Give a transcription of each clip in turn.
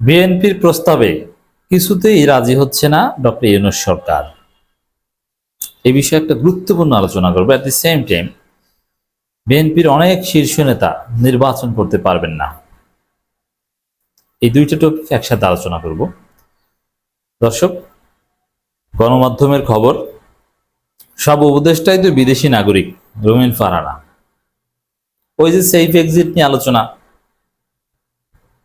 বিএনপির প্রস্তাবে কিছুতেই রাজি হচ্ছে না ডক্টর ইউনুস সরকার। এই বিষয়ে একটা গুরুত্বপূর্ণ আলোচনা করব। অ্যাট দি সেম টাইম বিএনপির অনেক শীর্ষ নেতা নির্বাচন করতে পারবেন না। এই দুইটা টপিক একসাথে আলোচনা করব। দর্শক, গণমাধ্যমের খবর, সব উপদেষ্টাই তো বিদেশি নাগরিক রুমিন ফারানা ওই যে সেফ এক্সিট নিয়ে আলোচনা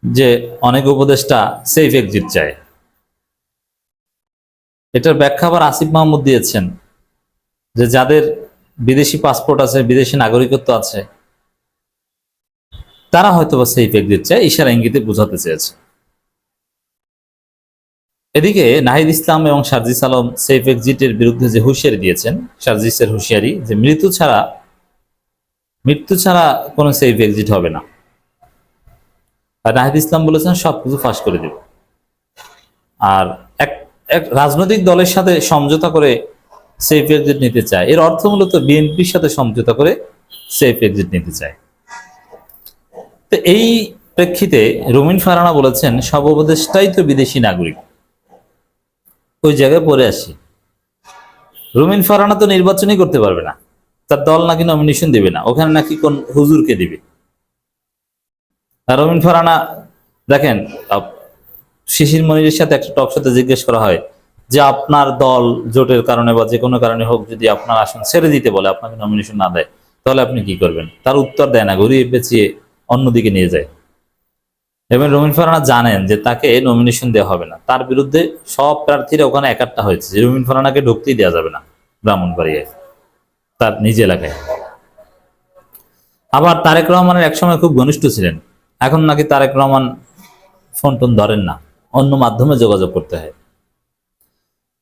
যে অনেক উপদেষ্টা সেফ এক্সিট চায়। এটার ব্যাখ্যা আবার আসিফ মাহমুদ দিয়েছেন যে যাদের বিদেশি পাসপোর্ট আছে, বিদেশি নাগরিকত্ব আছে, তারা হয়তো বা সেফ এক্সিট চায়, ইশারা ইঙ্গিতে বোঝাতে চেয়েছে। এদিকে নাহিদ ইসলাম এবং সার্জিস আলম সেফ এক্সিটের বিরুদ্ধে যে হুঁশিয়ারি দিয়েছেন, সার্জিসের হুঁশিয়ারি যে মৃত্যু ছাড়া মৃত্যু ছাড়া কোনো সেফ এক্সিট হবে না। আর নাহিদ ইসলাম বলেছেন, সবকিছু ফাঁস করে দেব। আর এক এক রাজনৈতিক দলের সাথে সমঝোতা করে সেফ এক্সিট নিতে চায়। এর অর্থ মূলত বিএনপির সাথে সমঝোতা করে সেফ এক্সিট নিতে চায়। তো এই প্রেক্ষিতে রুমিন ফারানা বলেছেন, সব উপদেষ্টাই তো বিদেশি নাগরিক। ওই জায়গায় পড়ে আসি। রুমিন ফারানা তো নির্বাচনই করতে পারবে না। তার দল নাকি নমিনেশন দেবে না। ওখানে নাকি কোন হুজুরকে দিবে। রবিন ফারানা, দেখেন শিশির মনিরের সাথে একটা টক সাথে জিজ্ঞেস করা হয় যে আপনার দল জোটের কারণে বা যে কোনো কারণে হোক যদি আপনার আসন ছেড়ে দিতে বলে, আপনাকে নমিনেশন না দেয়, তাহলে আপনি কি করবেন? তার উত্তর দেয় না, ঘুরিয়ে পেঁচিয়ে অন্যদিকে নিয়ে যায়। এবং রমিন ফারানা জানেন যে তাকে নমিনেশন দেওয়া হবে না। তার বিরুদ্ধে সব প্রার্থীরা ওখানে একাট্টা হয়েছে যে রমিন ফারানাকে ঢুকতেই দেওয়া যাবে না ব্রাহ্মণবাড়িয়ায়, তার নিজ এলাকায়। আবার তারেক রহমানের একসময় খুব ঘনিষ্ঠ ছিলেন। এখন নাকি তারেক রহমান ফোন টোন ধরেন না, অন্য মাধ্যমে যোগাযোগ করতে হয়।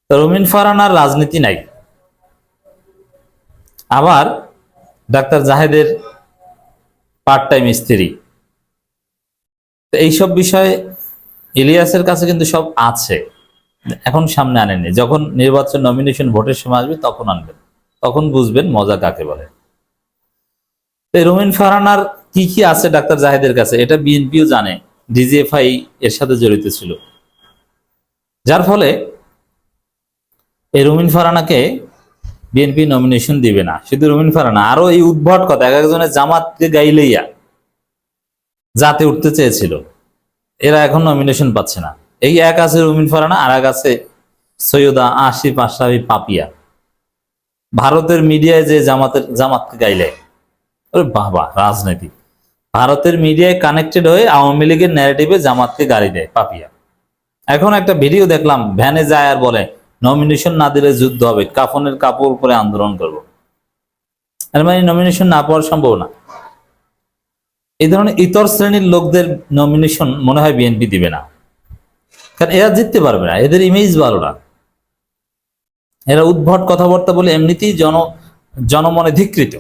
রমিন ফারানার রাজনীতি নাই। আবার ডাক্তার জাহেদের পার্ট টাইম স্ত্রী এইসব বিষয়ে ইলিয়াসের কাছে কিন্তু সব আছে, এখন সামনে আনেননি। যখন নির্বাচন নমিনেশন ভোটের সময় আসবে তখন আনবেন, তখন বুঝবেন মজা কাকে বলে। রুমিন ফারহানার কি কি আছে ডাক্তার জাহেদের কাছে? এটা বিএনপিও জানে। ডিজিএফআই এর সাথে জড়িত ছিল। যার ফলে এই রুমিন ফারানাকে বিএনপি নমিনেশন দিবে না। শুধু রুমিন ফারানা, আরও এই উদ্ভট কথা, এক একজনের জামাতকে গাইলেইয়া যাতে উঠতে চেয়েছিল। এরা এখন নমিনেশন পাচ্ছে না। এই এক আছে রুমিন ফারানা, আর এক আছে সৈয়দা আশিফ আশরাফি পাপিয়া। ভারতের মিডিয়ায় যে জামাতের জামাতকে গাইলে। ওরে বাবা, রাজনীতি। ভারতের মিডিয়ায় কানেক্টেড হয়ে আওয়ামী লীগের ন্যারেটিভে জামাতকে গাড়ি দেয় পাপিয়া। এখন একটা ভিডিও দেখলাম, ভ্যানে যায় আর বলে নমিনেশন না দিলে যুদ্ধ হবে, কাফনের কাপড় পরে আন্দোলন করব। এর মানে নমিনেশন না পাওয়ার সম্ভাবনা এই ধরনের ইতর শ্রেণির লোকদের নমিনেশন মনে হয় বিএনপি দিবে না। কারণ এরা জিততে পারবে না, এদের ইমেজ ভালো না। এরা উদ্ভট কথাবার্তা বলে এমনিতেই জন জনমনে ধিকৃত।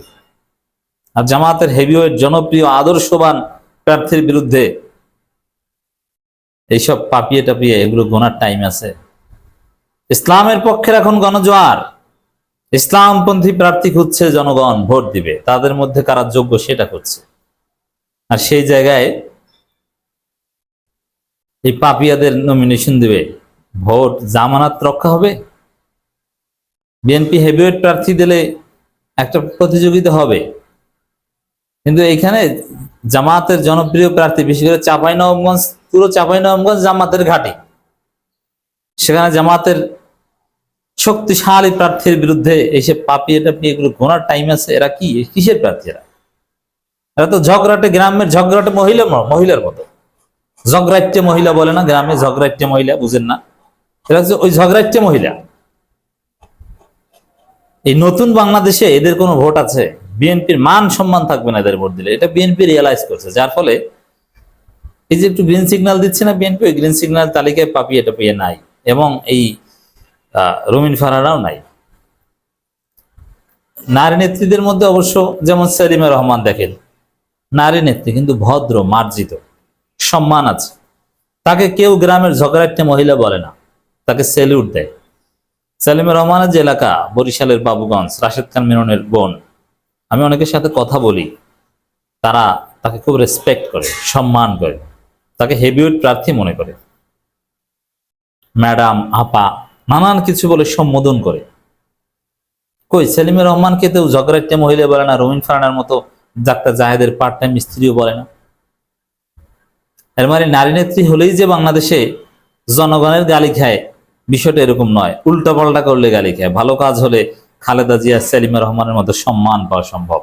আর জামাতের হেভিওয়েট জনপ্রিয়, আদর্শবান প্রার্থীর বিরুদ্ধে এইসব পাপিয়ে টাপিয়ে এগুলো গোনার টাইম আছে। ইসলামের পক্ষের এখন গণজোয়ার। ইসলামপন্থী প্রার্থী খুঁজছে জনগণ, ভোট দিবে। তাদের মধ্যে কারা যোগ্য সেটা করছে আর সেই জায়গায় এই পাপিয়াদের নমিনেশন দিবে। ভোট জামানাত রক্ষা হবে। বিএনপি হেভিওয়েট প্রার্থী দিলে একটা প্রতিযোগিতা হবে। কিন্তু এখানে জামাতের জনপ্রিয় প্রার্থী, বিশেষ করে চাপাই নবগঞ্জ পুরো চাপাই নবগঞ্জ জামাতের ঘাঁটি। সেখানে জামাতের শক্তিশালী প্রার্থীর বিরুদ্ধে এসে পাপিয়ে টাপিয়ে এগুলো গোনার টাইম আছে। এরা কি? কিসের প্রার্থীরা এরা? তো ঝগড়াটে গ্রামের, ঝগড়াটে মহিলা, মহিলার মতো। ঝগড়াট্টে মহিলা বলে না, গ্রামে ঝগড়াট্টে মহিলা, বুঝেন না। এরা হচ্ছে ওই ঝগড়াট্টে মহিলা। এই নতুন বাংলাদেশে এদের কোনো ভোট আছে? বিএনপির মান সম্মান থাকবে না এদের ভোট দিলে। এটা বিএনপি রিয়েলাইজ করছে, যার ফলে এই যে একটু গ্রিন সিগন্যাল দিচ্ছে না বিএনপি, ওই গ্রিন সিগন্যাল তালিকায় পাপিয়ে টাপিয়ে নাই এবং এই রুমিন ফারারাও নাই। নারী নেত্রীদের মধ্যে অবশ্য যেমন সেলিমা রহমান দেখেন, নারী নেত্রী কিন্তু ভদ্র, মার্জিত, সম্মান আছে। তাকে কেউ গ্রামের ঝগড়াট্টে মহিলা বলে না, তাকে সেলিউট দেয়। সেলিমা রহমানের যে এলাকা, বরিশালের বাবুগঞ্জ, রাশেদ খান মিননের বোন আমি অনেকের সাথে কথা বলি, তারা তাকে খুব রেসপেক্ট করে, সম্মান করে, তাকে হেভিওয়েট প্রার্থী মনে করে। ম্যাডাম, আপা, নানান কিছু বলে সম্বোধন করে। কই, সেলিমের রহমানকে তো ঝগড়াট্টে মহিলা বলে না রবিন ফারানার মতো ডাক্তার জাহেদের পার্ট টাইম স্ত্রীও বলে না। এর মানে নারী নেত্রী হলেই যে বাংলাদেশে জনগণের গালি খায়, বিষয়টা এরকম নয়। উল্টা পাল্টা করলে গালি খায়, ভালো কাজ হলে খালেদা জিয়া, সেলিমা রহমানের মতো সম্মান পাওয়া সম্ভব।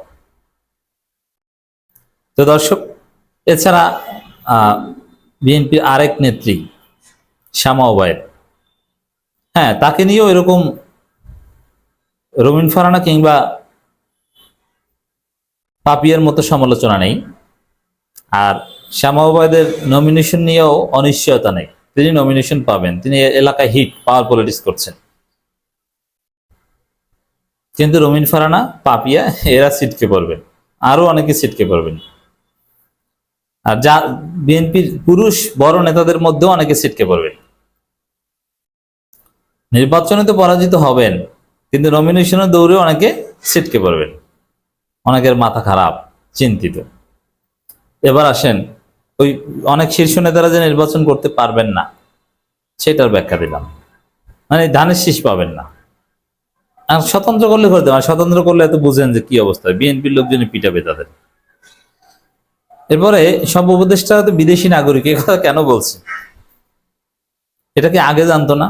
তো দর্শক, এছাড়া বিএনপির আরেক নেত্রী, শ্যামা ওবায়দ। হ্যাঁ তাকে নিয়েও এরকম রবিন ফারানা কিংবা পাপিয়ার মতো সমালোচনা নেই। আর শ্যামা ওবায়দের নমিনেশন নিয়েও অনিশ্চয়তা নেই। তিনি নমিনেশন পাবেন। তিনি এলাকায় হিট পাওয়ার পলিটিক্স করছেন। কিন্তু রমিন ফারানা, পাপিয়া, এরা সিটকে পড়বেন আরও অনেকে সিটকে পড়বেন। আর যা, বিএনপির পুরুষ বড় নেতাদের মধ্যেও অনেকে সিটকে পড়বেন। নির্বাচনে তো পরাজিত হবেন, কিন্তু নমিনেশনের দৌড়ে অনেকে সিটকে পড়বেন। অনেকের মাথা খারাপ, চিন্তিত। এবার আসেন, ওই অনেক শীর্ষ নেতারা যে নির্বাচন করতে পারবেন না, সেটার ব্যাখ্যা দিলাম। মানে ধানের শীষ পাবেন না। আর স্বতন্ত্র করলে করতে পারেন স্বতন্ত্র করলে এত বুঝেন যে কি অবস্থা বিএনপির লোকজনই পিটাবে তাদের। এরপরে সব উপদেষ্টা তো বিদেশি নাগরিক, এ কথা কেন বলছে? এটা কি আগে জানতো না?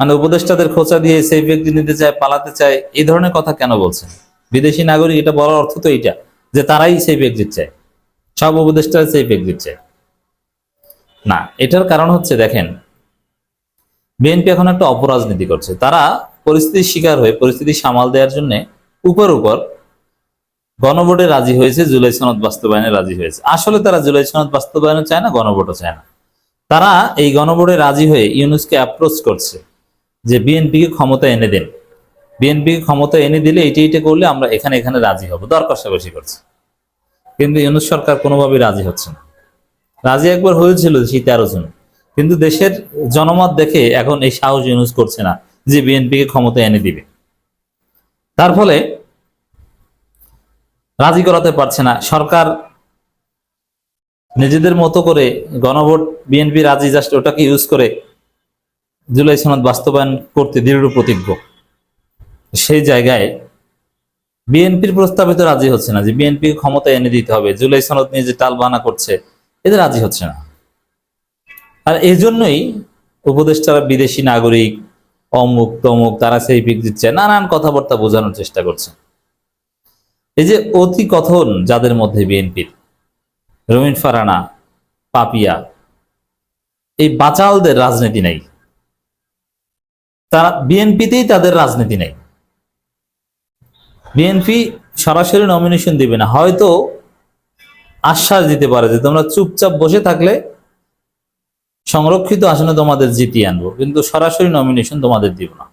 মানে উপদেষ্টাদের খোঁচা দিয়ে সেই ব্যক্তি নিতে চায়, পালাতে চায়, এই ধরনের কথা কেন বলছেন বিদেশি নাগরিক, এটা বলার অর্থ তো এইটা, যে তারাই সেই ব্যক্তির চায়। সব উপদেষ্টা সেই ব্যক্তির চায়। না, এটার কারণ হচ্ছে, দেখেন, বিএনপি এখন একটা অপরাজনীতি করছে। তারা পরিস্থিতির শিকার হয়ে পরিস্থিতি সামাল দেওয়ার জন্য উপর উপর গণভোটে রাজি হয়েছে, জুলাই সনদ বাস্তবায়নে রাজি হয়েছে। আসলে তারা জুলাই সনদ বাস্তবায়নে চায় না, গণভোটও চায় না। তারা এই গণভোটে রাজি হয়ে ইউনুসকে অ্যাপ্রোচ করছে যে বিএনপিকে ক্ষমতা এনে দেন। বিএনপিকে ক্ষমতা এনে দিলে এইটা এইটা করলে আমরা এখানে এখানে রাজি হব, দর কষাকষি করছে। কিন্তু ইউনুস সরকার কোনোভাবেই রাজি হচ্ছে না। রাজি একবার হয়েছিল সেই তেরো জন। কিন্তু দেশের জনমত দেখে এখন এই সাহস ইউনুস করছে না। যে বিএনপিকে ক্ষমতা এনে দিবে। তার ফলে রাজি করাতে পারছে না। সরকার নিজেদের মতো করে গণভোট বিএনপি রাজি জাস্ট ওটাকে ইউজ করে জুলাই সনদ বাস্তবায়ন করতে দৃঢ় প্রতিজ্ঞ। সেই জায়গায় বিএনপির প্রস্তাবে তো রাজি হচ্ছে না যে বিএনপি ক্ষমতা এনে দিতে হবে। জুলাই সনদ নিয়ে যে টালবানা করছে এতে রাজি হচ্ছে না। আর এই জন্যই উপদেষ্টারা বিদেশি নাগরিক অমুক তমুক, তারা সেই পিক দিচ্ছে। নানান কথাবার্তা বোঝানোর চেষ্টা করছে। এই যে অতি কথন যাদের মধ্যে বিএনপির, রমিন ফারানা, পাপিয়া, এই বাচালদের রাজনীতি নেই। তারা বিএনপিতেই তাদের রাজনীতি নেই। বিএনপি সরাসরি নমিনেশন দিবে না। হয়তো আশ্বাস দিতে পারে যে তোমরা চুপচাপ বসে থাকলে সংরক্ষিত আসনে তোমাদের জিতিয়ে আনব। কিন্তু সরাসরি নমিনেশন তোমাদের দিব না।